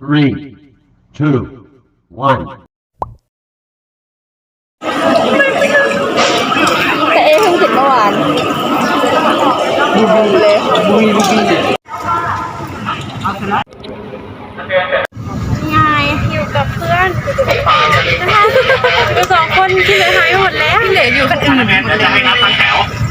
three, two, one. แต่เอเพิ่งติดเมื่อวานบูบีเลยบูบีบูบียายอยู่กับเพื่อนอยู่สองคนที่เหลือหายหมดแล้วที่เหลืออยู่กันอื่นหมดเลย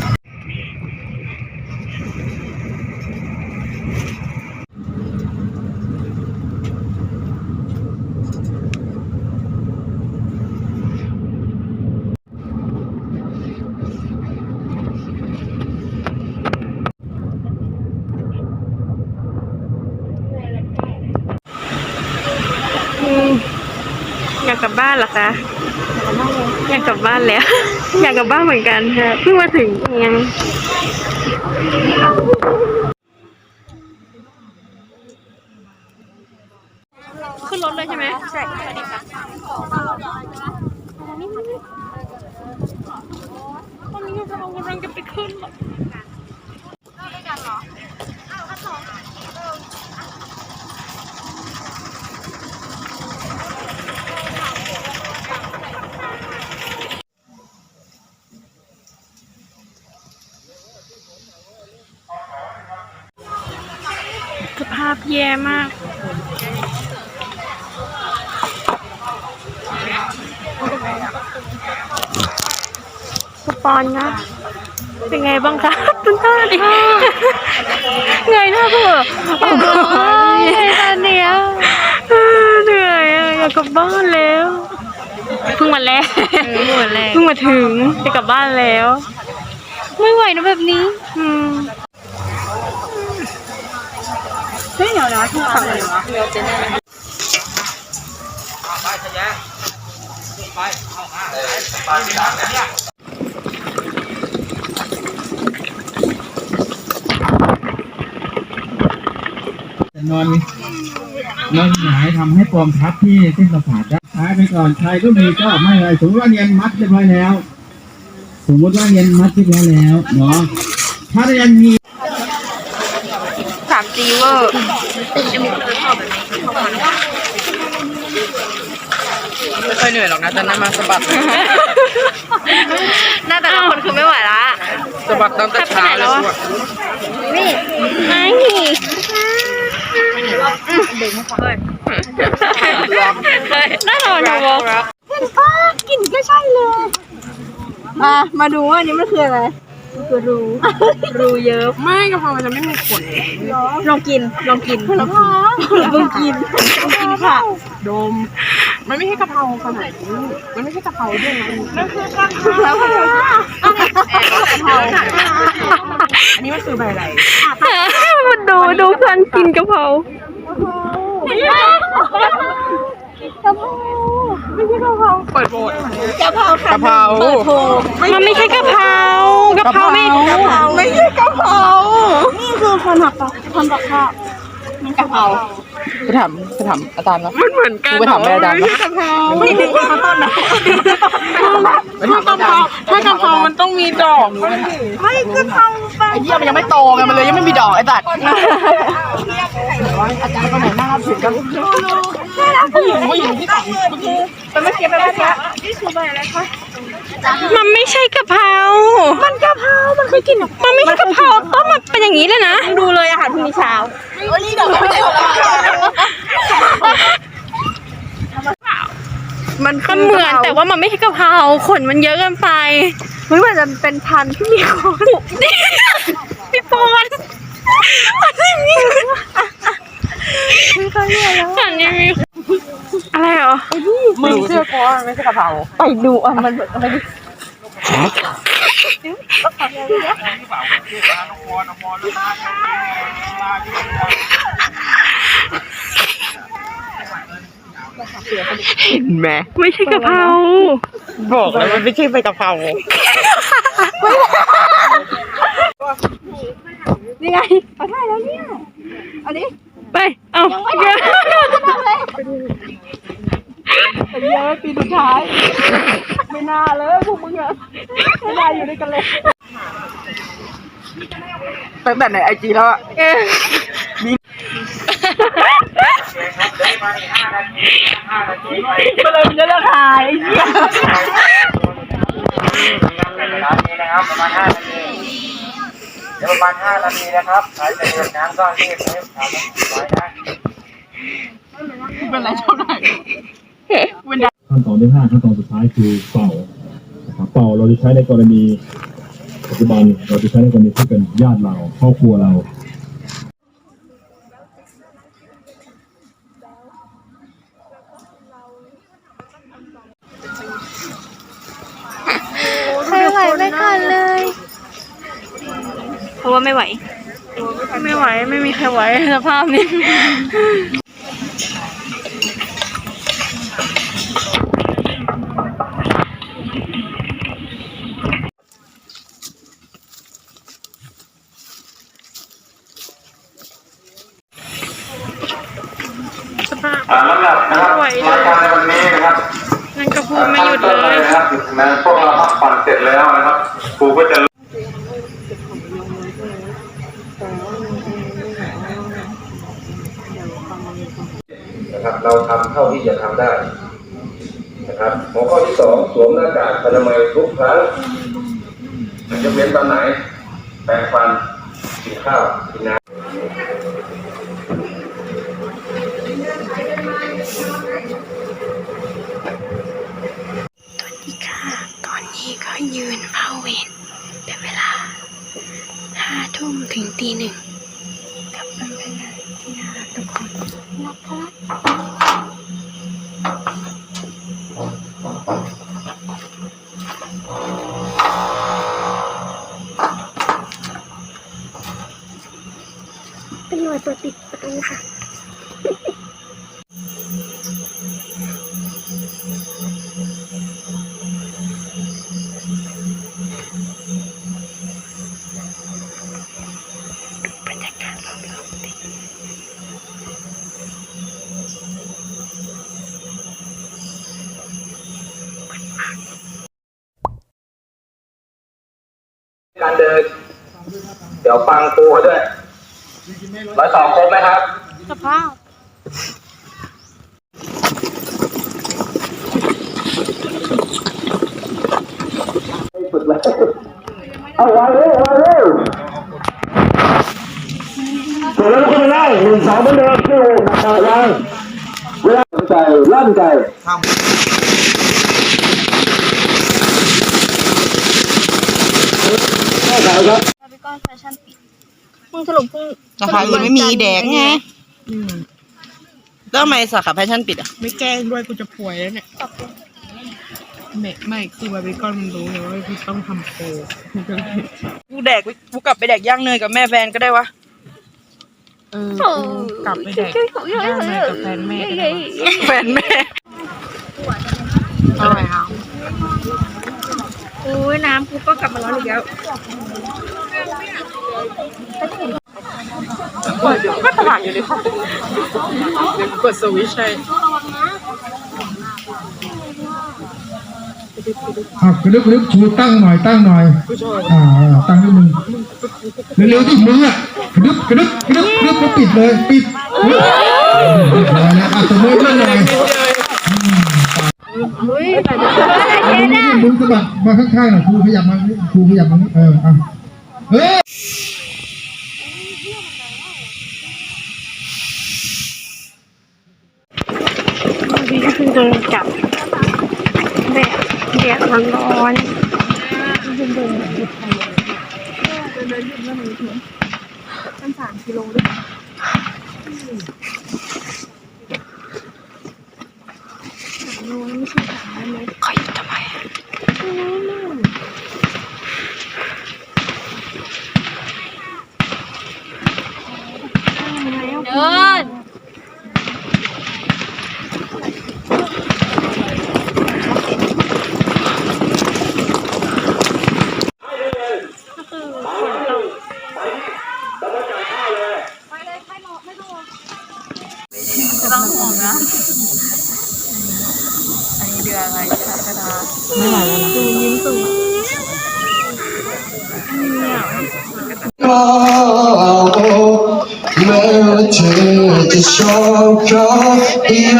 อยากกลับบ้านเหรอคะอยากกลับบ้านแล้ว อยากกลับบ้านเหมือนกันค่ะเพิ่งมาถึงยังขึ้นรถเลยใช่ไหมใช่สวัสดีค่ะตอนนี้เรากำลังจะไปขึ้นรถาพแย่มาก สปอนนะ เป็นไงบ้างคะตุ้นท่าดิเหนื่อยหน้าเบื่อโอ้ยตอนเนี้ยเหนื่อยอะอยากกลับบ้านแล้วเพิ่งมาแล้วเพิ่งมาแล้วเพิ่งมาถึงจะกลับบ้านแล้ว ไม่ไหวนะแบบนี้ อืม เนี่ยนะทุกคนเลยจะนอนนอนหงายทำให้ปอมทับที่เส้นประสาทได้ท้ายไปก่อนใครก็มีก็ไม่เลยสมมติว่าเรียนมัดเรียบร้อยแล้ว สมมติว่าเรียนมัดเรียบร้อยแล้วเนาะถ้าเรียนมีามจีเวอร์ไม่ค่อยเหนื่อยหรอกนะแต่นั่นมาสะบัดหน้าแต่ละคนคือไม่ไหวละสะบัดตั้งแต่เช้าเลยสิวะนี่ไอ้น่านอนนะวะมา มาดูว่าอันนี้มันคืออะไร คือรูรูเยอะไม่กะเพรามันจะไม่มีขนลองกินลองกินลองกินลองกินกินค่ะ ดม มันไม่ใช่กะเพราขนาดนี้มันไม่ใช่กะเพราด้วยนะแล้วก็อันนี้มันคือใบอะไรมันดูดูเพื่อนกินกะเพรา เปิดโบสถ์กะเพราค่ะกะเพราเปิดโทรมันไม่ใช่กะเพรากะเพราไม่กะเพราไม่ใช่กะเพรานี่คือคนหักปะคนกับข้าวมันกะเพราไปถามไปถามอาจารย์ว่ามันเหมือนกันกูไปถามแม่อาจารย์ไม่ปะใช่กะเพราไม่ถึงข้าวต้นนะไปถามอาจารย์ถ้ากะเพรามันต้องมีดอกไม่กะเพราไปไอ้เหี้ยมันยังไม่โตไงมันเลยยังไม่มีดอกไอ้สัตว์ อาจารย์คนไหนน่ารับถือกันผู้หญิงผู้หญิงที่ตัดเป็นเมื่อกี้เป็นเมื่อกี้มันไม่ใช่กะเพรา มันกะเพรา มันเคยกินมันไม่ใช่กะเพราต้มมันเป็นอย่างนี้เลยนะ ดูเลยอาหารพรุ่งนี้เช้านี่ดอกไม่ได้หรอกมันก็เหมือนแต่ว่ามันไม่ใช่กะเพราขนมันเยอะเกินไปเฮ้ยมันจะเป็นพันธุ์ที่มีคนพี่ปอนอันนี้มี ไม่เคยเรียนแล้วอันนี้มีอะไรเหรอมึงเชื่อกูว่ามันไม่ใช่กะเพราไปดูอะมันอะไรดิเห็นไหมไม่ใช่กะเพราบอกแล้วมันไม่ใช่ใบกะเพรานี่ไงเอาได้แล้วเนี่ยอันนี้ ไป เอาเยอะเป็นเยอะปีสุดท้าย ไม่น่าเลยพวกมึงอะไม่น่าอยู่ด้วยกันเลยตั้งแต่ในไอจีแล้วอะเออก็เลยมันจะราคาไอ้เหี้ยนะครับประมาณห้านาที เดี๋ยวประมาณห้านาทีนะครับใครจะเดินน้ำก็รีบรีบทำไว้นะเป็นไรเท่าไหร่ขั้นตอนที่ห้าขั้นตอนสุดท้ายคือเป่านะครับเป่าเราจะใช้ในกรณีปัจจุบันเราจะใช้ในกรณีที่เป็นญาติเราครอบครัวเรา ใครไหวไม่ทันเลย เพราะว่าไม่ไหว ไม่ไหวไม่มีใครไหวสภาพนี้ อ่าลำดับนะครับรายการในวันนี้นะครับ นั่นก็พูดไม่หยุดเลย นะครับนะพวกเราพักผ่อนเสร็จแล้วนะครับครูก็จะ นะครับ เราทำเท่าที่จะทำได้นะครับหัวข้อที่สองสวมหน้ากากอนามัยทุกครั้งยกเว้นตอนไหน แปรงฟันกินข้าวกินน้ำค่ะ ตอนนี้ก็ยืนเฝ้าเวร เป็นหน่วยเปิดปิดประตูค่ะการอบๆติดการเดิน เดี๋ยวฟังครูเด้วย ร้อยสองครบไหมครับสภาพเอาวางเร็ววางเร็วเสร็จแล้วก็ไม่ได้หนึ่งสองเหมือนเดิมที่วงวางเวลาใจลั่นใจมึงสรุป พรุ่งสาขาอื่นไม่มีแดกไงแล้วทำไมสาขาแฟชั่นปิดอะ ไม่แกล้งด้วยกูจะป่วยแล้วเนี่ยไม่ไม่คือบาร์บีคอนมันรู้ไงว่าพี่ต้องทำโปรกูแดกกูกลับไปแดกย่างเนยกับแม่แฟนก็ได้วะ เออกลับไปแดกย่างเนยกับแฟนแม่ก็ได้วะแฟนแม่อร่อยครับอุ้ยน้ำกูก็กลับมาร้อนอีกแล้ว เดี๋ยวก็ตลาดอยู่ในห้องเดี๋ยวกดสวิตช์ให้อะกระดึบกระดึบชูตั้งหน่อยตั้งหน่อยอ่าอ่าตั้งนิดนึงเร็วๆที่มืออะกระดึบกระดึบกระดึบกระดึบก็ปิดเลยปิดเรียบร้อยแล้วอะตัวมือตั้งหน่อยอุ้ยเอามือนี่มือสะบัดมาข้างๆหน่อยครูขยับมาครูขยับมานี่เอออะเฮ้ ยนี่ก็คือเดินกลับแบบแดดร้อนๆขออยู่ทำไมอะเดิน ก็แม้ว่าเธอจะชอบเขาอย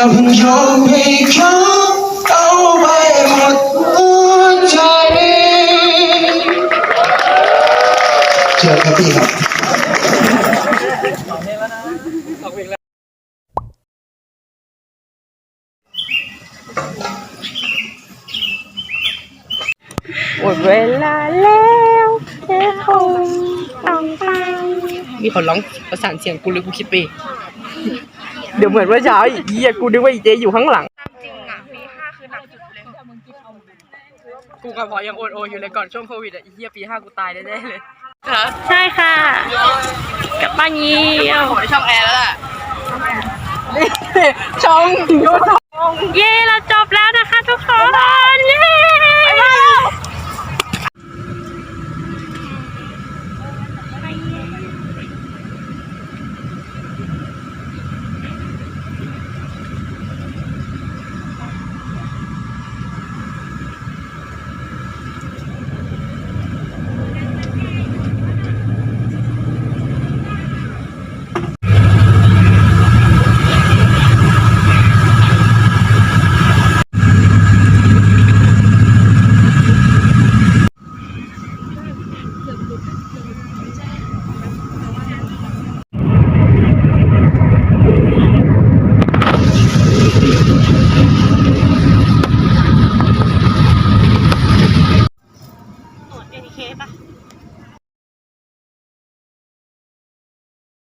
่าเพิ่งยอมให้เขาเอาไปหมดหัวใจเชิญครับพี่ครับหมดเวลาแล้วแค่คงต้องไปมีคนร้องประสานเสียงกูหรือกูคิดไปเองเดี๋ยวเหมือนเมื่อเช้าอีกเหี้ยกูนึกว่าอีเจอยู่ข้างหลัง จริงอะปีห้าคือหนักสุดเลย กูกับพอยังโอนโอนอยู่เลยก่อนช่วงโควิดอะอีเหี้ยปีห้ากูตายแน่ๆเลยใช่ค่ะ กลับบ้านเยี่ยมโอ้ยช่องแอร์แล้วล่ะ ช่อง เย้เราจบแล้วนะคะทุกคน เย้